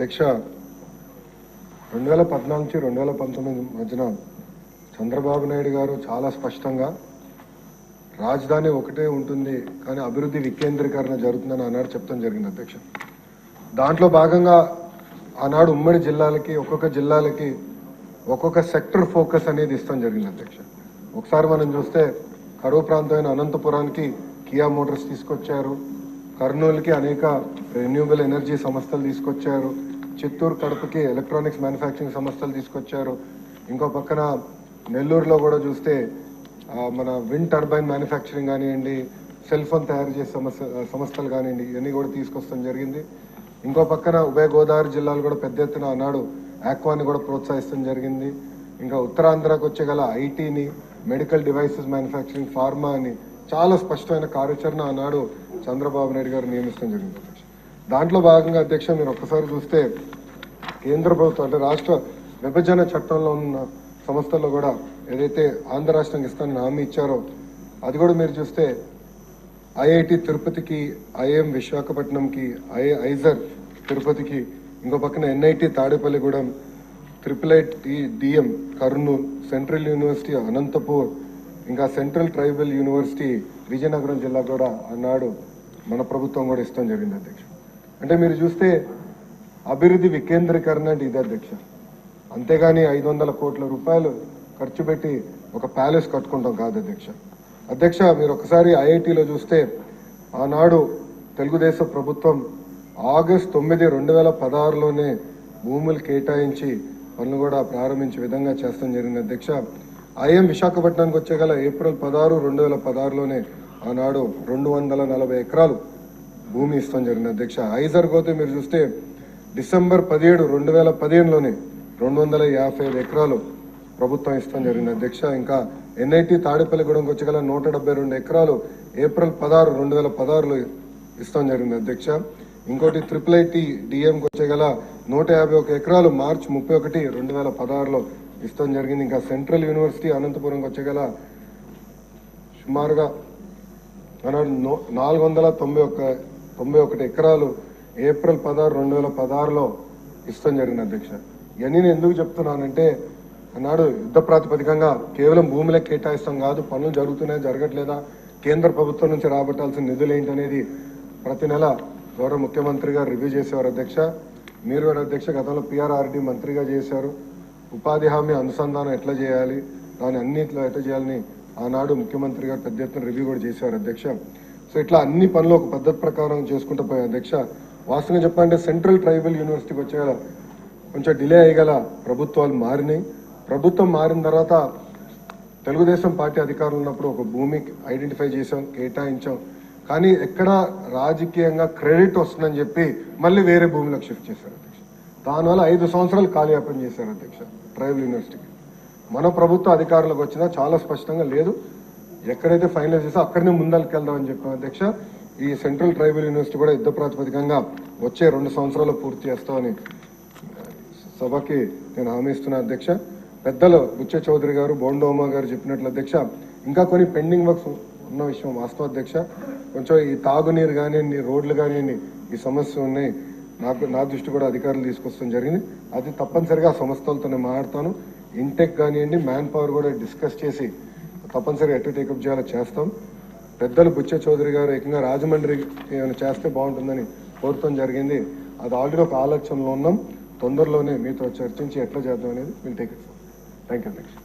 అధ్యక్ష రెండు వేల పద్నాలుగు నుంచి రెండు వేల పంతొమ్మిది మధ్యన చంద్రబాబు నాయుడు గారు చాలా స్పష్టంగా రాజధాని ఒకటే ఉంటుంది కానీ అభివృద్ధి వికేంద్రీకరణ జరుగుతుందని ఆనాడు చెప్తాం జరిగింది అధ్యక్ష. దాంట్లో భాగంగా ఆనాడు ఉమ్మడి జిల్లాలకి ఒక్కొక్క జిల్లాలకి ఒక్కొక్క సెక్టర్ ఫోకస్ అనేది ఇస్తాం జరిగింది అధ్యక్ష. ఒకసారి మనం చూస్తే కరువు ప్రాంతమైన అనంతపురానికి కియా మోటార్స్ తీసుకొచ్చారు కర్నూలుకి అనేక రెన్యూబుల్ ఎనర్జీ సంస్థలు తీసుకొచ్చారు చిత్తూరు కడపకి ఎలక్ట్రానిక్స్ మ్యానుఫ్యాక్చరింగ్ సంస్థలు తీసుకొచ్చారు. ఇంకో పక్కన నెల్లూరులో కూడా చూస్తే మన విండ్ టర్బైన్ మ్యానుఫ్యాక్చరింగ్ కానివ్వండి సెల్ ఫోన్ తయారు చేసే సమస్య సంస్థలు కానివ్వండి ఇవన్నీ కూడా తీసుకొస్తాం జరిగింది. ఇంకో పక్కన ఉభయ గోదావరి జిల్లాలు కూడా పెద్ద ఎత్తున ఆనాడు ఆక్వాని కూడా ప్రోత్సహిస్తాం జరిగింది. ఇంకా ఉత్తరాంధ్రకు వచ్చే గల ఐటీని మెడికల్ డివైసెస్ మ్యానుఫ్యాక్చరింగ్ ఫార్మా అని చాలా స్పష్టమైన కార్యాచరణ ఆనాడు చంద్రబాబు నాయుడు గారు నియమిస్తాం జరిగింది. దాంట్లో భాగంగా అధ్యక్ష మీరు ఒక్కసారి చూస్తే కేంద్ర ప్రభుత్వం అంటే రాష్ట్ర విభజన చట్టంలో ఉన్న సంస్థల్లో కూడా ఏదైతే ఆంధ్ర రాష్ట్రానికి ఇస్తానని హామీ ఇచ్చారో అది కూడా మీరు చూస్తే ఐఐటి తిరుపతికి ఐఎం విశాఖపట్నంకి ఐ ఐజర్ తిరుపతికి ఇంకో పక్కన NIT Tadepalligudem triple IT DM Kurnool central university Anantapur ఇంకా సెంట్రల్ ట్రైబల్ యూనివర్సిటీ విజయనగరం జిల్లా కూడా అన్నాడు మన ప్రభుత్వం కూడా ఇష్టం జరిగింది అధ్యక్ష అంటే మీరు చూస్తే అభివృద్ధి వికేంద్రీకరణ అంటే ఇది అధ్యక్ష. అంతేగాని ఐదు వందల కోట్ల రూపాయలు ఖర్చు పెట్టి ఒక ప్యాలెస్ కట్టుకుంటాం కాదు అధ్యక్ష. అధ్యక్ష మీరు ఒకసారి ఐఐటిలో చూస్తే ఆనాడు తెలుగుదేశం ప్రభుత్వం ఆగస్ట్ తొమ్మిది రెండు వేల పదహారులోనే భూములు కేటాయించి పనులు కూడా ప్రారంభించే విధంగా చేస్తాం జరిగింది అధ్యక్ష. ఐఎం విశాఖపట్నానికి వచ్చే గల ఏప్రిల్ పదహారు రెండు వేల పదహారులోనే ఆనాడు రెండు వందల నలభై ఎకరాలు భూమి ఇస్తాం జరిగింది అధ్యక్ష. ఐజర్ పోతే మీరు చూస్తే డిసెంబర్ పదిహేడు రెండు వేల పదిహేనులోనే రెండు వందల యాభై ఐదు ఎకరాలు ప్రభుత్వం ఇస్తాం జరిగింది. అధ్యక్ష ఇంకా ఎన్ఐటి తాడేపల్లిగూడెంకి వచ్చి గల నూట డెబ్బై రెండు ఎకరాలు ఏప్రిల్ పదహారు రెండు వేల పదహారులో ఇస్తాం జరిగింది. అధ్యక్ష ఇంకోటి ట్రిపుల్ ఐటీ డిఎంకి వచ్చే గల నూట యాభై ఒక ఎకరాలు మార్చ్ ముప్పై ఒకటి రెండు వేల పదహారులో ఇస్తాం జరిగింది. ఇంకా సెంట్రల్ యూనివర్సిటీ అనంతపురంకి వచ్చే గల సుమారుగా నాలుగు వందల తొంభై ఒక్క తొంభై ఒకటి ఎకరాలు ఏప్రిల్ పదహారు రెండు వేల పదహారులో ఇష్టం జరిగింది అధ్యక్ష. ఇవన్నీ నేను ఎందుకు చెప్తున్నానంటే ఆనాడు యుద్ధ ప్రాతిపదికంగా కేవలం భూములకు కేటాయిస్తాం కాదు పనులు జరుగుతున్నాయా జరగట్లేదా కేంద్ర ప్రభుత్వం నుంచి రాబట్టాల్సిన నిధులు ఏంటనేది ప్రతి నెల గౌరవ ముఖ్యమంత్రి గారు రివ్యూ చేసేవారు అధ్యక్ష. మీరు కూడా అధ్యక్ష గతంలో పిఆర్ఆర్డి మంత్రిగా చేశారు. ఉపాధి హామీ అనుసంధానం ఎట్లా చేయాలి దాని అన్నిట్లో ఎట్లా చేయాలని ఆనాడు ముఖ్యమంత్రి గారు పెద్ద ఎత్తున రివ్యూ కూడా చేసేవారు అధ్యక్ష. సో ఇట్లా అన్ని పనులు ఒక పద్ధతి ప్రకారం చేసుకుంటూ పోయాం అధ్యక్ష వాస్తవంగా చెప్పాలంటే సెంట్రల్ ట్రైబల్ యూనివర్సిటీకి వచ్చే కొంచెం డిలే అయ్యగల ప్రభుత్వాలు మారినాయి. ప్రభుత్వం మారిన తర్వాత తెలుగుదేశం పార్టీ అధికారులు ఉన్నప్పుడు ఒక భూమి ఐడెంటిఫై చేసాం కేటాయించాం. కానీ ఎక్కడ రాజకీయంగా క్రెడిట్ వస్తుందని చెప్పి మళ్ళీ వేరే భూమిలోకి షిఫ్ట్ చేశారు అధ్యక్ష. దానివల్ల ఐదు సంవత్సరాలు కాలయాపన చేశారు అధ్యక్ష ట్రైబల్ యూనివర్సిటీకి. మన ప్రభుత్వ అధికారులకు వచ్చినా చాలా స్పష్టంగా లేదు. ఎక్కడైతే ఫైనలైజ్ చేసో అక్కడనే ముందరికి వెళ్దామని చెప్పాం అధ్యక్ష. ఈ సెంట్రల్ ట్రైబల్ యూనివర్సిటీ కూడా యుద్ధ ప్రాతిపదికంగా వచ్చే రెండు సంవత్సరాలు పూర్తి చేస్తామని సభకి నేను హామీ ఇస్తున్నా అధ్యక్ష. పెద్దలు బుచ్చ చౌదరి గారు బోండోమా గారు చెప్పినట్లు అధ్యక్ష ఇంకా కొన్ని పెండింగ్ వర్క్స్ ఉన్న విషయం వాస్తవ అధ్యక్ష. కొంచెం ఈ తాగునీరు కానివ్వండి రోడ్లు కానివ్వండి ఈ సమస్య ఉన్నాయి. నాకు నా దృష్టి కూడా అధికారులు తీసుకొస్తాం జరిగింది. అది తప్పనిసరిగా ఆ సంస్థలతో నేను మాట్లాడతాను. ఇంటెక్ కానివ్వండి మ్యాన్ పవర్ కూడా డిస్కస్ చేసి తప్పనిసరిగా ఎట్లా టేకప్ చేయాలో చేస్తాం. పెద్దలు బుచ్చ చౌదరి గారు ఏకంగా రాజమండ్రి ఏమైనా చేస్తే బాగుంటుందని కోరుతాం జరిగింది. అది ఆల్రెడీ ఒక ఆలోచనలో ఉన్నాం. తొందరలోనే మీతో చర్చించి ఎట్లా చేద్దాం అనేది will take it thank you అధ్యక్ష.